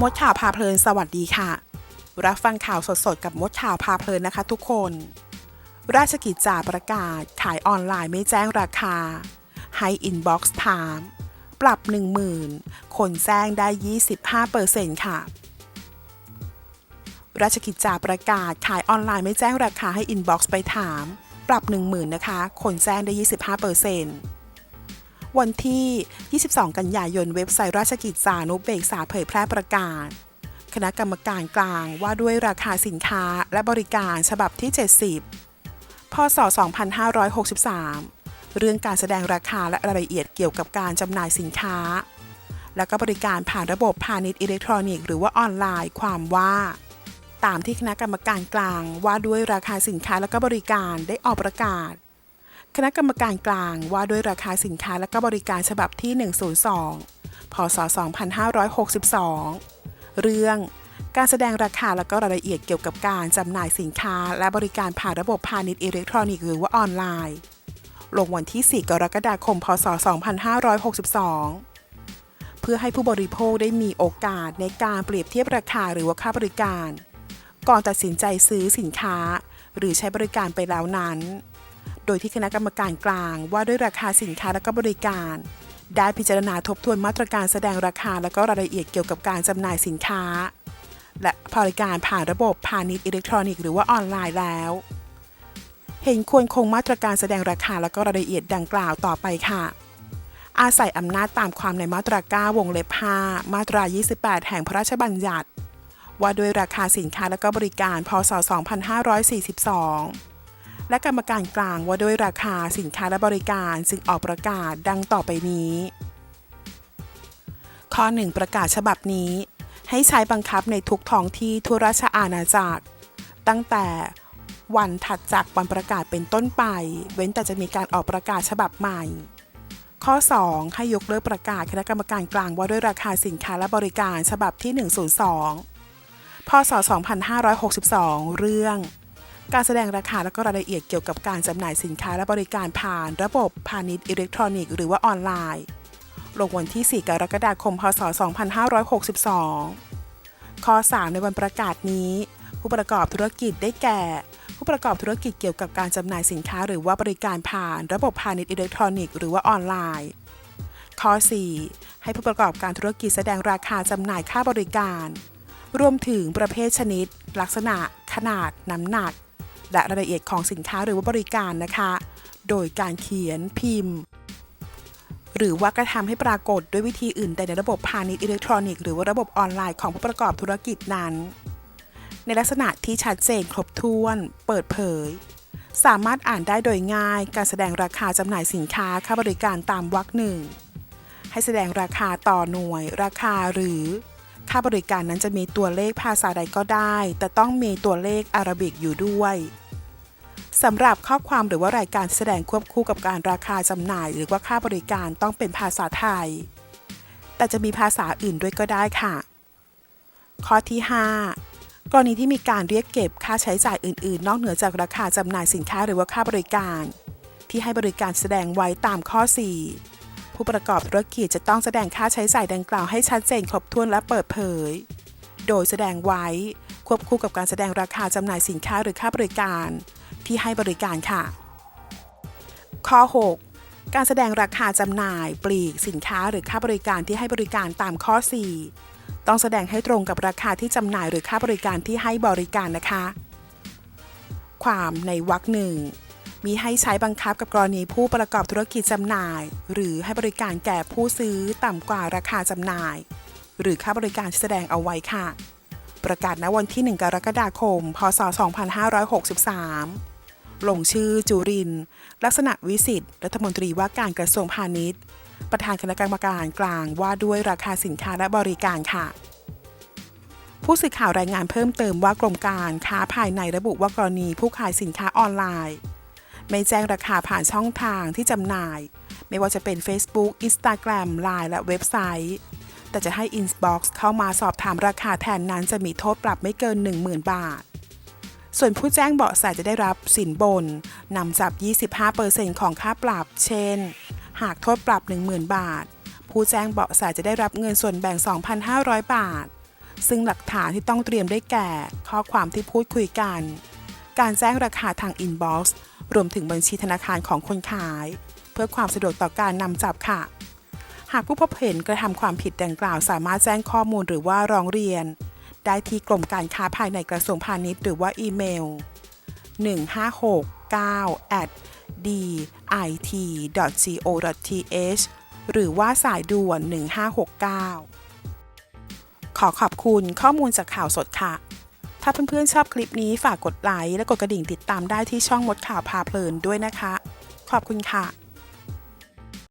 มดข่าวพาเพลินสวัสดีค่ะ รับฟังข่าวสดๆ กับมดข่าวพาเพลินนะคะทุกคน ราชกิจจาประกาศขายออนไลน์ไม่แจ้งราคา ให้อินบ็อกซ์ถาม ปรับ 10,000 คนแจ้งได้ 25%ค่ะ ราชกิจจาประกาศขายออนไลน์ไม่แจ้งราคาให้อินบ็อกซ์ไปถาม ปรับ 10,000นะคะ คนแจ้งได้ 25% วันที่ 22 กันยายนเว็บไซต์ราชกิจจานุเบกษาเผยแพร่ประกาศ คณะกรรมการกลางว่าด้วยราคาสินค้าและบริการฉบับที่ 70 พศ 2563 เรื่องการแสดงราคาและรายละเอียดเกี่ยวกับการจำหน่ายสินค้า และก็บริการผ่านระบบพาณิชย์อิเล็กทรอนิกส์หรือว่าออนไลน์ความว่าตามที่คณะกรรมการกลางว่าด้วยราคาสินค้าและก็บริการได้ออกประกาศ คณะกรรมการกลางว่าด้วยราคาสินค้าและก็บริการฉบับที่ 102 พศ 2562 เรื่อง การแสดงราคาและก็รายละเอียดเกี่ยวกับการจำหน่ายสินค้า และบริการผ่านระบบพาณิชย์อิเล็กทรอนิกส์หรือว่าออนไลน์ ลงวันที่ 4 กรกฎาคม พศ 2562 เพื่อให้ผู้บริโภคได้มีโอกาสในการเปรียบเทียบราคาหรือว่าค่าบริการ ก่อนตัดสินใจซื้อสินค้า หรือใช้บริการไปแล้วนั้น โดยที่คณะกรรมการกลางว่าด้วยราคาสินค้าและก็บริการ ได้พิจารณาทบทวนมาตรการแสดงราคาและก็รายละเอียดเกี่ยวกับการจำหน่ายสินค้า และบริการผ่านระบบพาณิชย์อิเล็กทรอนิกส์หรือว่าออนไลน์แล้ว เห็นควรคงมาตรการแสดงราคาและก็รายละเอียดดังกล่าวต่อไปค่ะ อาศัยอำนาจตามความในมาตรา 9 วงเล็บ 5 มาตรา 28 แห่งพระราชบัญญัติว่าด้วยราคาสินค้าและก็บริการ พศ 2542 และกรรมการกลางว่าด้วยราคาสินค้าและบริการจึงออกประกาศดังต่อไปนี้ ข้อ 1 ประกาศฉบับนี้ ให้ใช้บังคับในทุกท้องที่ทั่วราชอาณาจักร ตั้งแต่วันถัดจากวันประกาศเป็นต้นไป เว้นแต่จะมีการออกประกาศฉบับใหม่ ข้อ 2 ให้ยกเลิกประกาศคณะกรรมการกลางว่าด้วยราคาสินค้าและบริการฉบับที่ 102 พศ 2562 เรื่อง การแสดงราคาและก็รายละเอียดเกี่ยวกับการจำหน่ายสินค้าและบริการผ่าน ระบบพาณิชย์อิเล็กทรอนิกส์หรือว่าออนไลน์ ลงวันที่ 4 กรกฎาคม พศ 2562 ข้อ 3 ในวันประกาศนี้ ผู้ประกอบธุรกิจได้แก่ ผู้ประกอบธุรกิจเกี่ยวกับการจำหน่ายสินค้า หรือว่าบริการผ่าน ระบบพาณิชย์อิเล็กทรอนิกส์หรือว่าออนไลน์ ข้อ 4 ให้ผู้ประกอบการธุรกิจแสดงราคาจำหน่ายค่าบริการรวมถึงประเภทชนิด ลักษณะ ขนาด น้ำหนัก และรายละเอียดของสินค้าหรือว่าบริการนะคะ โดยการเขียนพิมพ์ หรือว่ากระทำให้ปรากฏด้วยวิธีอื่นใดในระบบพาณิชย์อิเล็กทรอนิกส์หรือว่าระบบออนไลน์ของผู้ประกอบธุรกิจนั้น ในลักษณะที่ชัดเจนครบถ้วน เปิดเผย สามารถอ่านได้โดยง่าย การแสดงราคาจำหน่ายสินค้าค่าบริการตามวรรคหนึ่งให้แสดงราคาต่อหน่วย ราคาหรือ ค่าบริการนั้นจะมีตัวเลขภาษาใดก็ได้ แต่ต้องมีตัวเลขอารบิกอยู่ด้วย สำหรับข้อความหรือว่ารายการแสดงควบคู่กับการราคาจำหน่าย หรือว่าค่าบริการต้องเป็นภาษาไทย แต่จะมีภาษาอื่นด้วยก็ได้ค่ะ ข้อที่ 5 กรณีที่มีการเรียกเก็บค่าใช้จ่ายอื่น ๆ นอกเหนือจากราคาจำหน่ายสินค้าหรือว่าค่าบริการ ที่ให้บริการแสดงไว้ตามข้อ 4 ผู้ประกอบธุรกิจจะต้องแสดงค่าใช้จ่ายดังกล่าวให้ชัดเจนครบถ้วนและเปิดเผย โดยแสดงไว้ควบคู่กับการแสดงราคาจำหน่ายสินค้าหรือค่าบริการ ที่ให้บริการค่ะ ข้อ 6 การแสดงราคาจำหน่าย ปลีก สินค้าหรือค่าบริการที่ให้บริการตามข้อ 4 ต้องแสดงให้ตรงกับราคาที่จำหน่ายหรือค่าบริการที่ให้บริการนะคะ ความในวรรคหนึ่งมีให้ใช้บังคับกับกรณีผู้ประกอบธุรกิจจำหน่าย หรือให้บริการแก่ผู้ซื้อต่ำกว่าราคาจำหน่าย หรือค่าบริการที่แสดงเอาไว้ค่ะ ประกาศณวันที่ 1 กรกฎาคม พศ 2563 ลงชื่อจุริน ลักษณะวิสิทธิ์ รัฐมนตรีว่าการกระทรวงพาณิชย์ ประธานคณะกรรมการกลางว่าด้วยราคาสินค้าและบริการค่ะ ผู้สื่อข่าวรายงานเพิ่มเติมว่ากรมการค้าภายในระบุว่ากรณีผู้ขายสินค้าออนไลน์ ไม่แจ้งราคาผ่านช่องทางที่จำหน่าย ไม่ว่าจะเป็น Facebook Instagram Line และเว็บไซต์แต่จะให้ Inbox เข้ามาสอบถามราคาแทนนั้นจะมีโทษปรับไม่เกิน 10,000 บาท ส่วนผู้แจ้งเบาะแสจะได้รับสินบนนำจับ 25%ของค่าปรับ เช่น หากโทษปรับ 10,000 บาท ผู้แจ้งเบาะแสจะได้รับเงินส่วนแบ่ง 2,500 บาท ซึ่งหลักฐานที่ต้องเตรียมได้แก่ ข้อความที่พูดคุยกัน การแจ้งราคาทางอินบ็อกซ์รวมถึงบัญชีธนาคารของคนขาย เพื่อความสะดวกต่อการนำจับค่ะ หากผู้พบเห็นกระทำความผิดดังกล่าวสามารถแจ้งข้อมูลหรือว่าร้องเรียน ได้ที่กรมการค้าภายในกระทรวงพาณิชย์ หรือว่าอีเมล 1569 at dit.go.th หรือว่าสายด่วน 1569 ขอขอบคุณข้อมูลจากข่าวสดค่ะ ถ้าเพื่อนๆชอบคลิปนี้ฝากกดไลค์และกดกระดิ่งติดตามได้ที่ช่องมดข่าวพาเพลินด้วยนะคะ ขอบคุณค่ะ